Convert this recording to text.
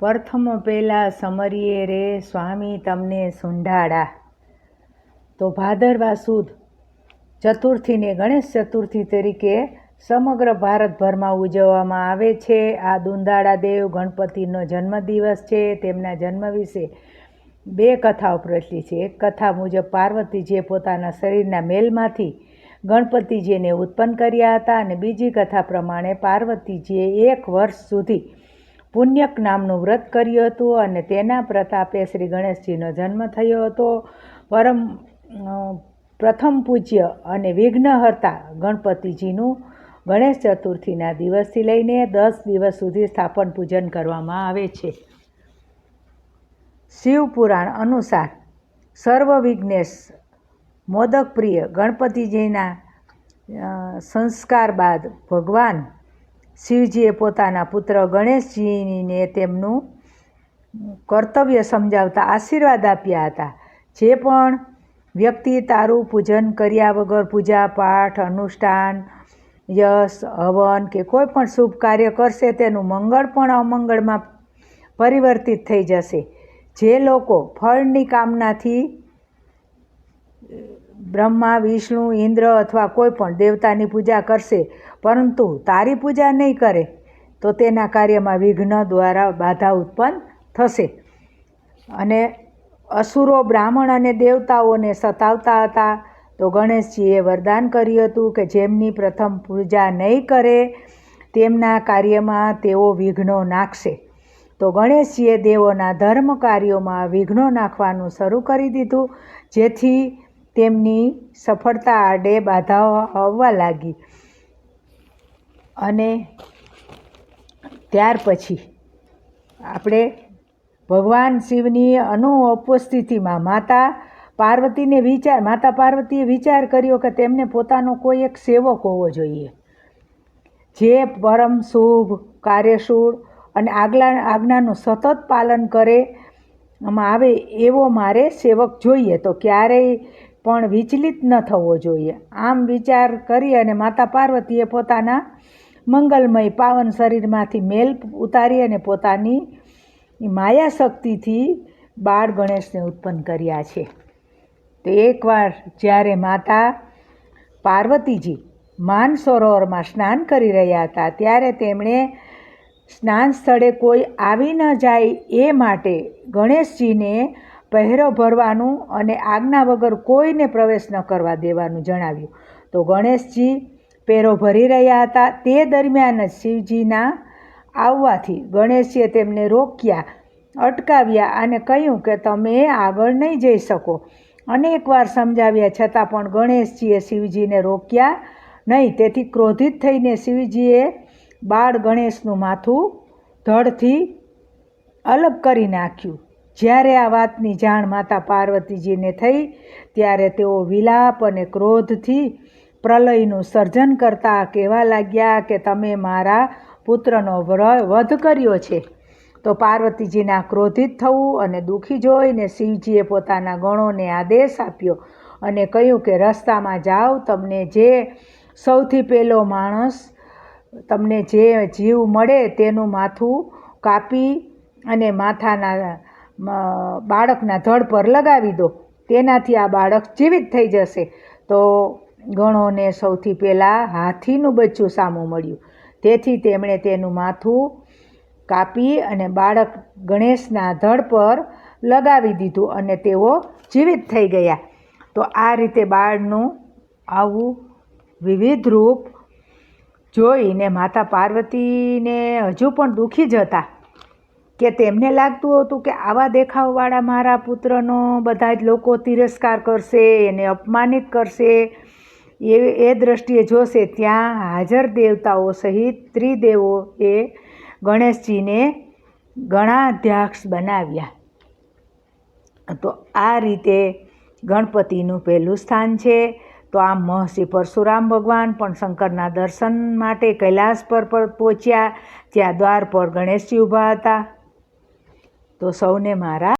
પ્રથમ પહેલાં સમરીએ રે, સ્વામી તમને સુંઢાડા તો ભાદરવા સુદ ચતુર્થીને ગણેશ ચતુર્થી તરીકે સમગ્ર ભારતભરમાં ઉજવવામાં આવે છે. આ દુંદાળા દેવ ગણપતિનો જન્મદિવસ છે. તેમના જન્મ વિશે બે કથાઓ પ્રચલિત છે. એક કથા મુજબ પાર્વતીજીએ પોતાના શરીરના મેલમાંથી ગણપતિજીને ઉત્પન્ન કર્યા હતા અને બીજી કથા પ્રમાણે પાર્વતીજીએ એક વર્ષ સુધી પુણ્યક નામનું વ્રત કર્યું હતું અને તેના પ્રતાપે શ્રી ગણેશજીનો જન્મ થયો હતો. પરમ પ્રથમ પૂજ્ય અને વિઘ્નહર્તા ગણપતિજીનું ગણેશ ચતુર્થીના દિવસથી લઈને દસ દિવસ સુધી સ્થાપન પૂજન કરવામાં આવે છે. શિવ પુરાણ અનુસાર સર્વ વિઘ્નેશ મોદક પ્રિય ગણપતિજીના સંસ્કાર બાદ ભગવાન શિવજીએ પોતાના પુત્ર ગણેશજીને તેમનું કર્તવ્ય સમજાવતા આશીર્વાદ આપ્યા હતા. જે પણ વ્યક્તિ તારું પૂજન કર્યા વગર પૂજા, પાઠ, અનુષ્ઠાન, યશ, હવન કે કોઈ પણ શુભ કાર્ય કરશે, તેનું મંગળ પણ અમંગળમાં પરિવર્તિત થઈ જશે. જે લોકો ફળની કામનાથી બ્રહ્મા, વિષ્ણુ, ઇન્દ્ર અથવા કોઈ પણ દેવતાની પૂજા કરશે, પરંતુ તારી પૂજા નહીં કરે, તો તેના કાર્યમાં વિઘ્ન દ્વારા બાધા ઉત્પન્ન થશે. અને અસુરો, બ્રાહ્મણ અને દેવતાઓને સતાવતા હતા. તો ગણેશજીએ વરદાન કર્યું હતું કે જેમની પ્રથમ પૂજા નહીં કરે, તેમના કાર્યમાં તેઓ વિઘ્નો નાખશે. તો ગણેશજીએ દેવોના ધર્મ કાર્યોમાં વિઘ્નો નાખવાનું શરૂ કરી દીધું, જેથી તેમની સફળતા આડે બાધાઓ આવવા લાગી. અને ત્યાર પછી આપણે ભગવાન શિવની અનુપસ્થિતિમાં માતા પાર્વતીને વિચાર, માતા પાર્વતીએ વિચાર કર્યો કે તેમને પોતાનો કોઈ એક સેવક હોવો જોઈએ. જે પરમ શુભ, કાર્યશૂળ અને આગલા, આજ્ઞાનું સતત પાલન કરે, આમાં આવે એવો મારે સેવક જોઈએ. તો ક્યારેય પણ વિચલિત ન થવો જોઈએ. આમ વિચાર કરી અને માતા પાર્વતીએ પોતાના મંગલમય પાવન શરીરમાંથી મેલ ઉતારી અને પોતાની માયા શક્તિથી બાળ ગણેશને ઉત્પન્ન કર્યા છે. તો એકવાર જ્યારે માતા પાર્વતીજી માન સરોવરમાં સ્નાન કરી રહ્યા હતા, ત્યારે તેમણે સ્નાન સ્થળે કોઈ આવી ન જાય એ માટે ગણેશજીને પહેરો ભરવાનું અને આજ્ઞા વગર કોઈને પ્રવેશ ન કરવા દેવાનું જણાવ્યું. તો ગણેશજી પહેરો ભરી રહ્યા હતા. તે દરમિયાન જ શિવજીના આવવાથી ગણેશજીએ તેમને રોક્યા, અટકાવ્યા અને કહ્યું કે તમે આગળ નહીં જઈ શકો. અનેકવાર સમજાવ્યા છતાં પણ ગણેશજીએ શિવજીને રોક્યા નહીં. તેથી ક્રોધિત થઈને શિવજીએ બાળ ગણેશનું માથું ધડથી અલગ કરી નાખ્યું. જ્યારે આ વાતની જાણ માતા પાર્વતીજીને થઈ, ત્યારે તેઓ વિલાપ અને ક્રોધથી પ્રલયનું સર્જન કરતા કહેવા લાગ્યા કે તમે મારા પુત્રનો વધ કર્યો છે. તો પાર્વતીજીના ક્રોધિત થવું અને દુઃખી જોઈને શિવજીએ પોતાના ગણોને આદેશ આપ્યો અને કહ્યું કે, રસ્તામાં જાઓ, તમને જે સૌથી પહેલો માણસ, તમને જે જીવ મળે તેનું માથું કાપી અને માથાના બાળકના ધડ પર લગાવી દો. તેનાથી આ બાળક જીવિત થઈ જશે. તો ગણોને સૌથી પહેલાં હાથીનું બચ્ચું સામું મળ્યું. તેથી તેમણે તેનું માથું કાપી અને બાળક ગણેશના ધડ પર લગાવી દીધું અને તેઓ જીવિત થઈ ગયા. તો આ રીતે બાળનું આવું વિવિધ રૂપ જોઈને માતા પાર્વતીને હજુ પણ દુઃખી જ હતા. કે તેમને લાગતું હતું કે આવા દેખાવવાળા મારા પુત્રનો બધા જ લોકો તિરસ્કાર કરશે, એને અપમાનિત કરશે. એ એ દ્રષ્ટિએ જોશે, ત્યાં હાજર દેવતાઓ સહિત ત્રિદેવો એ ગણેશજીને ગણાધ્યક્ષ બનાવ્યા. તો આ રીતે ગણપતિનું પહેલું સ્થાન છે. તો આમ મહર્ષિ પરશુરામ ભગવાન પણ શંકરના દર્શન માટે કૈલાસ પર પહોંચ્યા. જ્યાં દ્વાર પર ગણેશજી ઊભા હતા. તો સૌને મારા